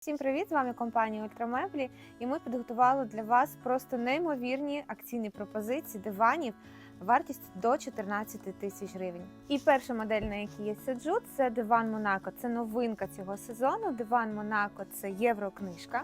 Всім привіт! З вами компанія Ультрамеблі, і ми підготували для вас просто неймовірні акційні пропозиції диванів вартістю до 14 тисяч гривень. І перша модель, на якій я сиджу, це диван Монако. Це новинка цього сезону. Диван Монако це єврокнижка.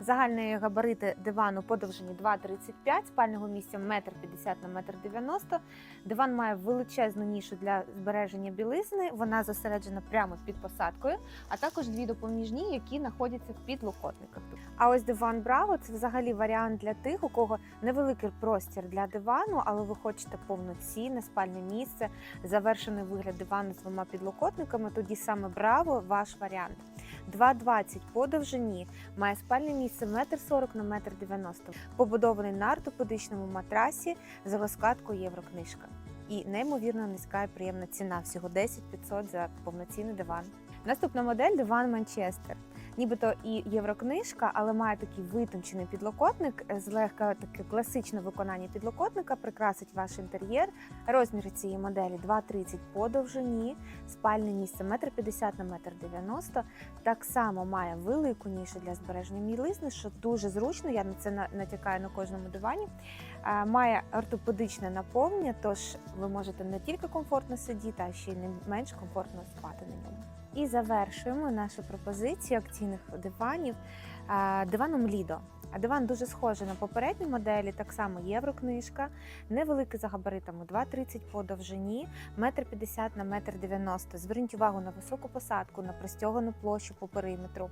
Загальні габарити дивану по довжині 2,35, спального місця 1,50 на 1,90 м. Диван має величезну нішу для збереження білизни. Вона зосереджена прямо під посадкою, а також дві допоміжні, які знаходяться в підлокотниках. А ось диван Браво це взагалі варіант для тих, у кого невеликий простір для дивану, але ви хочете повноцінне спальне місце, завершений вигляд дивану з двома підлокотниками. Тоді саме Браво ваш варіант. 2,20 по довжині, має спальне місце 1,40 на 1,90 м, побудований на ортопедичному матрасі з розкладкою Єврокнижка. І неймовірно низька і приємна ціна всього 10 500 за повноцінний диван. Наступна модель диван Манчестер. Нібито і єврокнижка, але має такий витончений підлокотник, злегка таке класичне виконання підлокотника, прикрасить ваш інтер'єр. Розміри цієї моделі 2,30 по довжині, спальне місце 1,50 на 1,90 м. Так само має велику нішу для збереження білизни, що дуже зручно. Я на це на- натякаю на кожному дивані. Має ортопедичне наповнення, тож ви можете не тільки комфортно сидіти, а ще й не менш комфортно спати на ньому. І завершуємо нашу пропозицію акційних диванів диваном Лідо. А диван дуже схожий на попередні моделі, так само єврокнижка, невеликий за габаритами 2,30 по довжині, 1,50 на 1,90 м. Зверніть увагу на високу посадку, на простягану площу по периметру.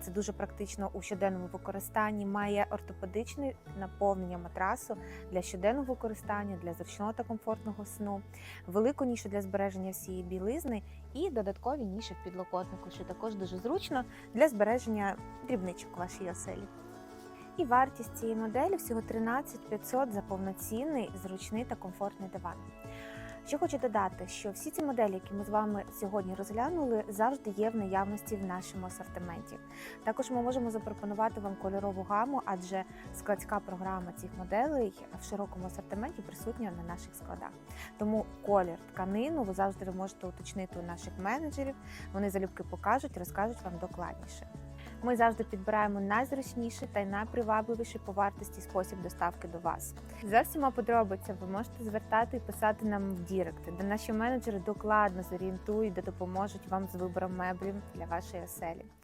Це дуже практично у щоденному використанні. Має ортопедичне наповнення матрасу для щоденного використання, для зручного та комфортного сну, велику нішу для збереження всієї білизни і додаткові ніші в підлокотнику, що також дуже зручно для збереження дрібничок вашій оселі. І вартість цієї моделі всього 13 500 за повноцінний, зручний та комфортний диван. Ще хочу додати, що всі ці моделі, які ми з вами сьогодні розглянули, завжди є в наявності в нашому асортименті. Також ми можемо запропонувати вам кольорову гаму, адже складська програма цих моделей в широкому асортименті присутня на наших складах. Тому колір тканину ви завжди можете уточнити у наших менеджерів. Вони залюбки покажуть, розкажуть вам докладніше. Ми завжди підбираємо найзручніший та найпривабливіший по вартості спосіб доставки до вас. За всіма подробицями ви можете звертати і писати нам в Дірект, де наші менеджери докладно зорієнтують та допоможуть вам з вибором меблів для вашої оселі.